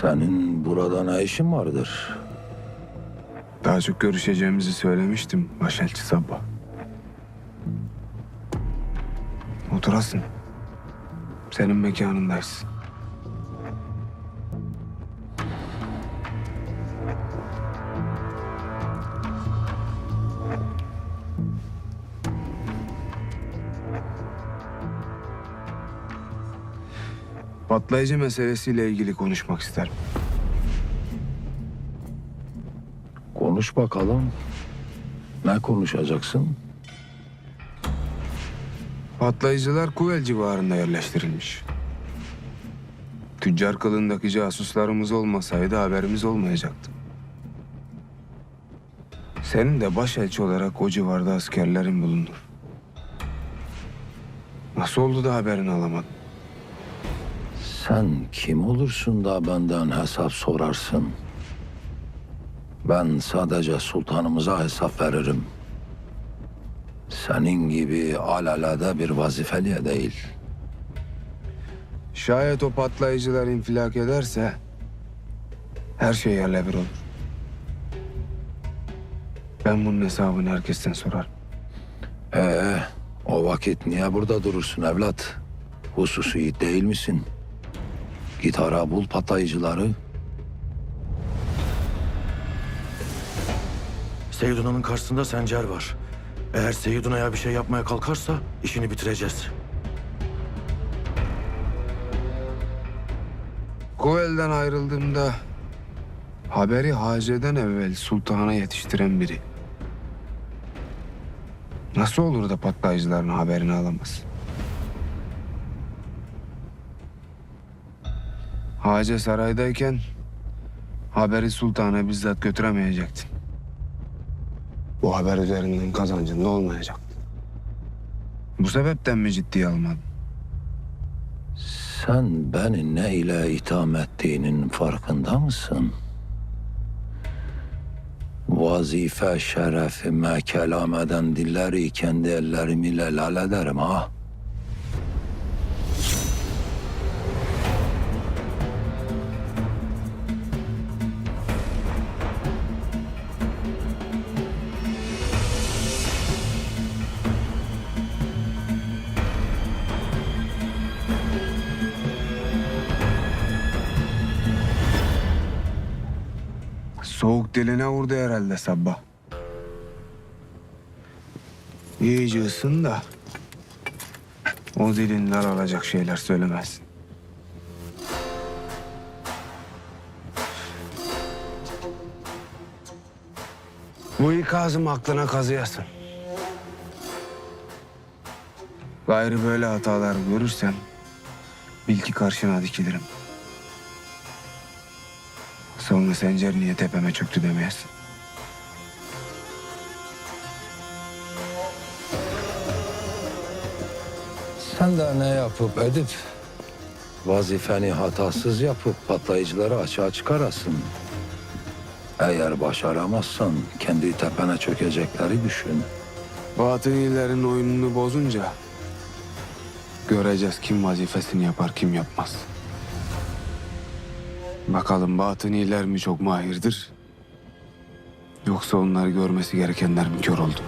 Senin burada ne işin vardır? Daha çok görüşeceğimizi söylemiştim Başelçi Sabah. Oturasın. Senin mekanındayız. Patlayıcı meselesiyle ilgili konuşmak isterim. Konuş bakalım. Ne konuşacaksın? Patlayıcılar Kuvel civarında yerleştirilmiş. Tüccar kılığındaki casuslarımız olmasaydı haberimiz olmayacaktı. Senin de başelçi olarak o civarda askerlerin bulunur. Nasıl oldu da haberini alamadın? Sen kim olursun da benden hesap sorarsın? Ben sadece sultanımıza hesap veririm. Senin gibi alelade bir vazifeliye değil. Şayet o patlayıcılar infilak ederse her şey yerle bir olur. Ben bunun hesabını herkesten sorarım. Ee, o vakit niye burada durursun evlat? Hususi değil misin? Git ara bul patlayıcıları. Seyyiduna'nın karşısında Sencer var. Eğer Seyyiduna'ya bir şey yapmaya kalkarsa işini bitireceğiz. Kuvel'den ayrıldığımda haberi Hace'den evvel sultana yetiştiren biri. Nasıl olur da patlayıcıların haberini alamaz? Hace saraydayken haberi sultana bizzat götüremeyecektin. Bu haber üzerinden kazancın ne olmayacaktı? Bu sebepten mi ciddiye almadın? Sen beni ne ile itham ettiğinin farkında mısın? Vazife şerefime kelam eden dilleri kendi ellerim ile lal ederim ha. Soğuk diline vurdu herhalde sabah. İyice ısın da o dilinler alacak şeyler söylemezsin. Bu ikazım aklına kazıyasın. Gayrı böyle hatalar görürsem bil ki karşına dikilirim. Sonra Sencer niye tepeme çöktü demeyesin. Sen de ne yapıp edip vazifeni hatasız yapıp patlayıcıları açığa çıkarasın. Eğer başaramazsan kendi tepene çökecekleri düşün. Batınilerin oyununu bozunca göreceğiz kim vazifesini yapar kim yapmaz. Bakalım batıniler mi çok mahirdir? Yoksa onlar görmesi gerekenler mi kör oldu?